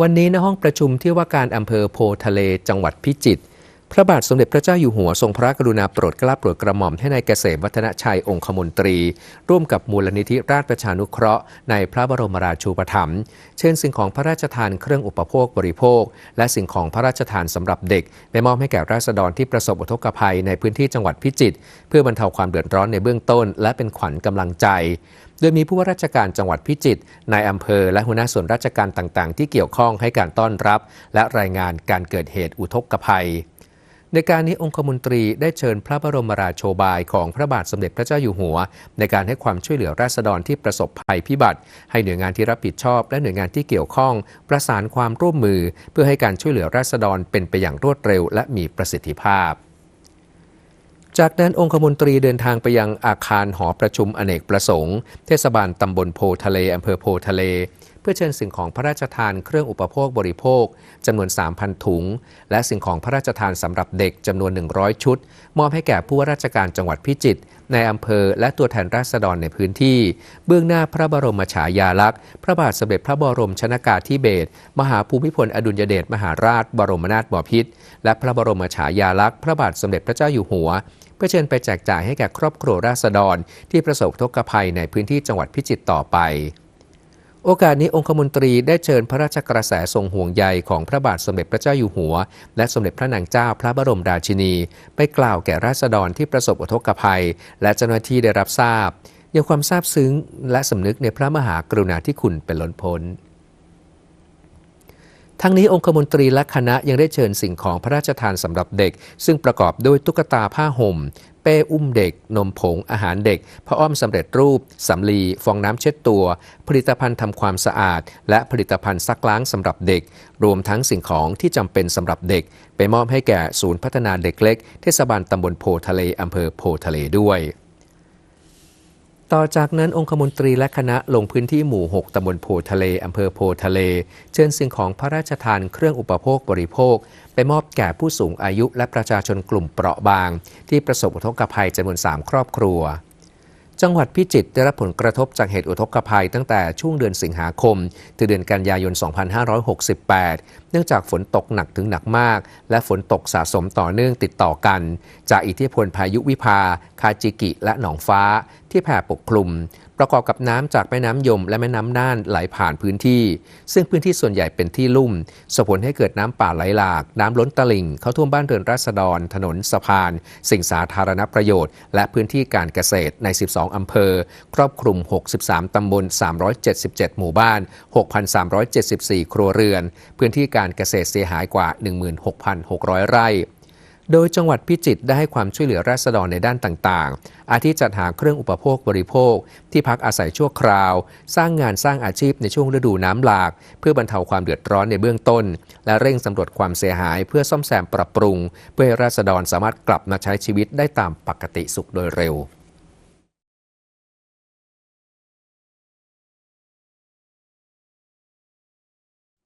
วันนี้ในห้องประชุมที่ว่าการอำเภอโพทะเลจังหวัดพิจิตร พระบาทสมเด็จพระเจ้าอยู่หัวทรงพระกรุณาโปรดเกล้าโปรดกระหม่อมให้ในายเกษมวัฒนชัยองคมนตรี ร่วมกับมูลนิธิราชประชานุเคราะห์ ในพระบรมราชูปถัมภ์เช่นสิ่งของพระราชทานเครื่องอุปโภคบริโภค และสิ่งของพระราชทานสำหรับเด็กไปมอบให้แก่ราษฎรที่ประสบอุทกภัยในพื้นที่จังหวัดพิจิตรเพื่อบรรเทาความเดือดร้อนในเบื้องต้น และเป็นขวัญกำลังใจโดยมีผู้ว่าราชการจังหวัดพิจิตรนายอำเภอ และหัวหน้าส่วนราชการต่างๆ ที่เกี่ยวข้องให้การต้อนรับ และรายงานการเกิดเหตุอุทกภัย ในการนี้องคมนตรีได้เชิญพระบรมราโชบายของพระบาทสมเด็จพระเจ้าอยู่หัว ในการให้ความช่วยเหลือราษฎรที่ประสบภัยพิบัติ ให้หน่วยงานที่รับผิดชอบและหน่วยงานที่เกี่ยวข้อง ประสานความร่วมมือ เพื่อให้การช่วยเหลือราษฎรเป็นไปอย่างรวดเร็ว และมีประสิทธิภาพจากนั้นองคมนตรีเดินทางไปยังอาคารหอประชุมอเนกประสงค์ เทศบาลตำบลโพทะเลอำเภอโพทะเล เพื่อเชิญสิ่งของพระราชทานเครื่องอุปโภคบริโภคจำนวน 3,000 ถุง และสิ่งของพระราชทานสำหรับเด็กจำนวน 100 ชุด มอบให้แก่ผู้ว่าราชการจังหวัดพิจิตรในอำเภอและตัวแทนราษฎรในพื้นที่ เบื้องหน้าพระบรมฉายาลักษณ์ พระบาทสมเด็จพระบรมชนากาธิเบศรมหาภูมิพลอดุลยเดชมหาราช บรมนาถบพิตรและพระบรมฉายาลักษณ์ พระบาทสมเด็จพระเจ้าอยู่หัวเพื่อเชิญไปแจกจ่ายให้แก่ครอบครัวราษฎร ที่ประสบอุทกภัยในพื้นที่จังหวัดพิจิตรต่อไป โอกาสนี้องคมนตรีได้เชิญพระราชกระแสทรงห่วงใยของพระบาทสมเด็จพระเจ้าอยู่หัว และสมเด็จพระนางเจ้าพระบรมราชินี ไปกล่าวแก่ราษฎรที่ประสบอุทกภัย และเจ้าหน้าที่ได้รับทราบยังความซาบซึ้งและสำนึกในพระมหากรุณาธิคุณเป็นล้นพ้น ทั้งนี้องคมนตรีและคณะยังได้เชิญสิ่งของพระราชทานสำหรับเด็ก ซึ่งประกอบด้วยตุ๊กตาผ้าห่ม เป้อุ้มเด็ก นมผง อาหารเด็กผ้าอ้อมสำเร็จรูปสำลี ฟองน้ำเช็ดตัว ผลิตภัณฑ์ทำความสะอาด และผลิตภัณฑ์ซักล้างสำหรับเด็ก รวมทั้งสิ่งของที่จำเป็นสำหรับเด็ก ไปมอบให้แก่ศูนย์พัฒนาเด็กเล็ก เทศบาลตำบลโพทะเลอำเภอโพทะเลด้วย ต่อจากนั้นองคมนตรีและคณะลงพื้นที่หมู่ 6ตำบลโพทะเล อำเภอโพทะเล เชิญสิ่งของพระราชทานเครื่องอุปโภคบริโภค ไปมอบแก่ผู้สูงอายุและประชาชนกลุ่มเปราะบาง ที่ประสบอุทกภัยจำนวน 3 ครอบครัว จังหวัดพิจิตรได้รับผลกระทบจากเหตุอุทกภัยตั้งแต่ช่วงเดือนสิงหาคม ถึงเดือนกันยายน 2568 เนื่องจากฝนตกหนักถึงหนักมาก และฝนตกสะสมต่อเนื่องติดต่อกัน จากอิทธิพลพายุวิภา คาจิกิ และหนองฟ้าที่แผ่ปกคลุม ประกอบกับน้ำจากแม่น้ำยมและแม่น้ำน่านไหลผ่านพื้นที่ ซึ่งพื้นที่ส่วนใหญ่เป็นที่ลุ่มส่งผลให้เกิดน้ำป่าไหลหลาก น้ำล้นตลิ่ง เข้าท่วมบ้านเรือนราษฎร ถนนสะพาน สิ่งสาธารณประโยชน์ และพื้นที่การเกษตรใน 12 อำเภอ ครอบคลุม 63 ตำบล 377 หมู่บ้าน 6,374 ครัวเรือน พื้นที่การเกษตรเสียหายกว่า 16,600 ไร่ โดยจังหวัดพิจิตรได้ให้ความช่วยเหลือราษฎรในด้านต่างๆ อาทิจัดหาเครื่องอุปโภคบริโภค ที่พักอาศัยชั่วคราว สร้างงานสร้างอาชีพในช่วงฤดูน้ำหลาก เพื่อบรรเทาความเดือดร้อนในเบื้องต้น และเร่งสำรวจความเสียหายเพื่อซ่อมแซมปรับปรุง เพื่อให้ราษฎรสามารถกลับมาใช้ชีวิตได้ตามปกติสุขโดยเร็ว